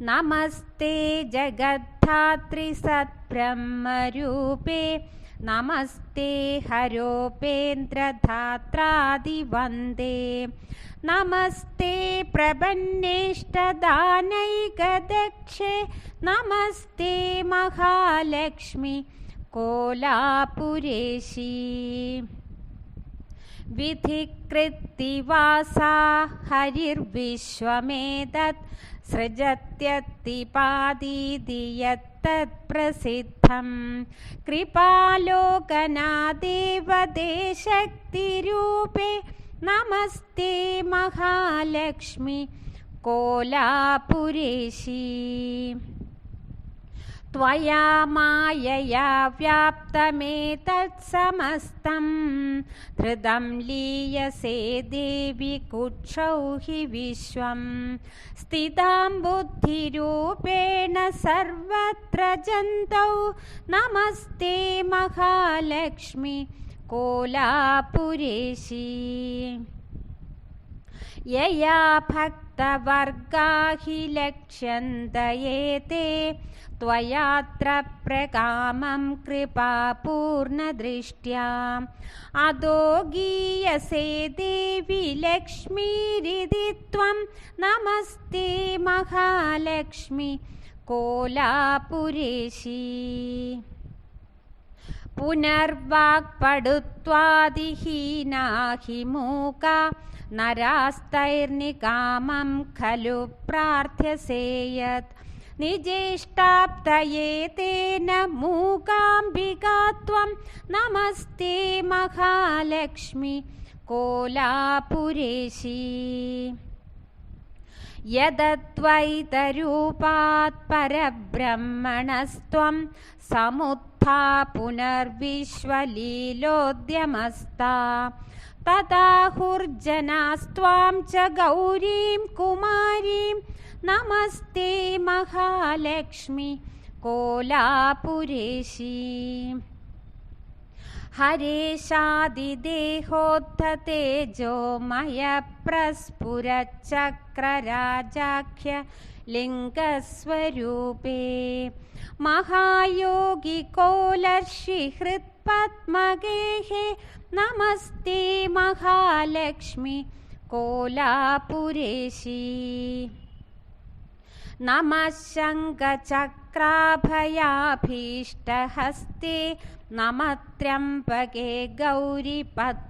नमस्ते जगद्धात्रिसत्ब्रह्मरूपे नमस्ते हरोपेन्द्रधात्रादिवन्दे नमस्ते प्रबन्नेष्टदानैकदक्षे नमस्ते महालक्ष्मि कोलापुरेशी विधिकृत्तिवासा हरिर्विश्वमेतत् सृजत्यत्तिपादीति यत्तत्प्रसिद्धं कृपालोकनादेवदेशक्तिरूपे नमस्ते महालक्ष्मि कोलापुरेशी त्वया मायया व्याप्तमेतत्समस्तं। हृदं लीयसे देवि कुक्षौ हि विश्वं। स्थितां बुद्धिरूपेण सर्वत्र जन्तौ। नमस्ते महालक्ष्मि कोलापुरेशी यया भक्तवर्गा हि लक्ष्यन्तयेते त्वयात्र प्रकामं कृपापूर्णदृष्ट्या। अधो गीयसे देवि लक्ष्मीरिति त्वं। नमस्ते महालक्ष्मि कोलापुरेशी। पुनर्वाक्पडुत्वादिहीना हि मूका नरास्तैर्निकामं खलु प्रार्थ्यसे यत् निजेष्टाप्तये तेन मूकाम्बिका त्वं। नमस्ते महालक्ष्मि कोलापुरेशी। यदद्वैतरूपात् परब्रह्मणस्त्वं पुनर्विश्वलीलोद्यमस्ता। तदाहुर्जनास्त्वां च गौरीं कुमारीं। नमस्ते महालक्ष्मि कोलापुरेशी हरेशादिदेहोत्थतेजोमयप्रस्फुरच्चक्रराजाख्य लिङ्गस्वरूपे महायोगिकोलर्षिहृत्पद्मगेः नमस्ते महालक्ष्मि कोलापुरेशी नमः शङ्खचक्राभयाभीष्टहस्ते नमः त्र्यम्बके गौरिपद्मासनस्ते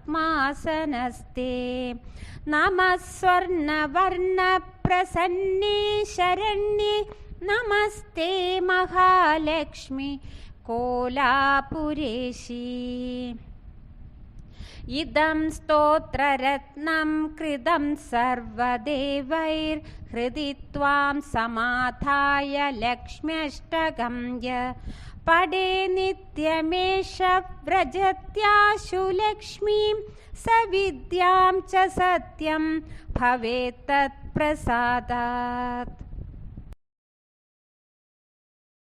नमः स्वर्णवर्णप्रसन्ने शरण्ये नमस्ते महालक्ष्मि कोलापुरेशी इदं स्तोत्ररत्नं कृतं सर्वदेवैर्हृदि त्वां समाधाय लक्ष्म्यष्टकं य। पडे नित्यमेष व्रजत्याशु लक्ष्मीं सविद्यां च सत्यं भवेत् तत्प्रसादात्